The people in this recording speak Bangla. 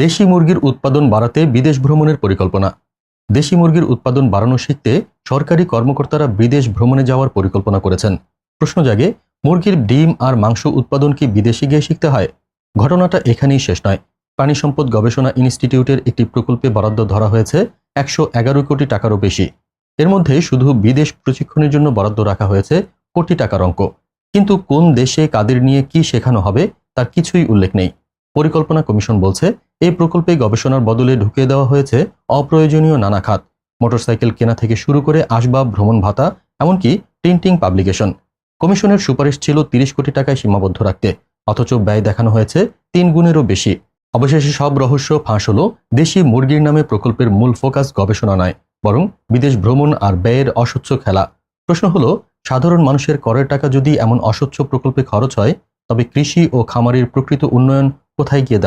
দেশি মুরগির উৎপাদন বাড়াতে বিদেশ ভ্রমণের পরিকল্পনা। দেশি মুরগির উৎপাদন বাড়ানো শিখতে সরকারি কর্মকর্তারা বিদেশ ভ্রমণে যাওয়ার পরিকল্পনা করেছেন। প্রশ্ন জাগে, মুরগির ডিম আর মাংস উৎপাদন কি বিদেশে গিয়ে শিখতে হয়? ঘটনাটা এখানেই শেষ নয়। প্রাণী সম্পদ গবেষণা ইনস্টিটিউটের একটি প্রকল্পে বরাদ্দ ধরা হয়েছে একশো এগারো কোটি টাকারও বেশি। এর মধ্যে শুধু বিদেশ প্রশিক্ষণের জন্য বরাদ্দ রাখা হয়েছে কোটি টাকার অঙ্ক। কিন্তু কোন দেশে কাদের নিয়ে কি শেখানো হবে তার কিছুই উল্লেখ নেই। পরিকল্পনা কমিশন বলছে এই প্রকল্পে গবেষণার বদলে ঢুকিয়ে দেওয়া হয়েছে অপ্রয়োজনীয় নানা খাত, মোটরসাইকেল কেনা থেকে শুরু করে আসবাব, ভ্রমণ ভাতা, এমনকি প্রিন্টিং পাবলিকেশন। কমিশনের সুপারিশ ছিল তিরিশ কোটি টাকায় সীমাবদ্ধ রাখতে, অথচ ব্যয় দেখানো হয়েছে তিন গুণেরও বেশি। অবশেষে সব রহস্য ফাঁস হল দেশি মুরগির নামে প্রকল্পের মূল ফোকাস গবেষণা নয় বরং বিদেশ ভ্রমণ আর ব্যয়ের অস্বচ্ছ খেলা। প্রশ্ন হলো, সাধারণ মানুষের করের টাকা যদি এমন অস্বচ্ছ প্রকল্পে খরচ হয়, তবে কৃষি ও খামারের প্রকৃত উন্নয়ন কোথায় গিয়ে দাঁড়াবে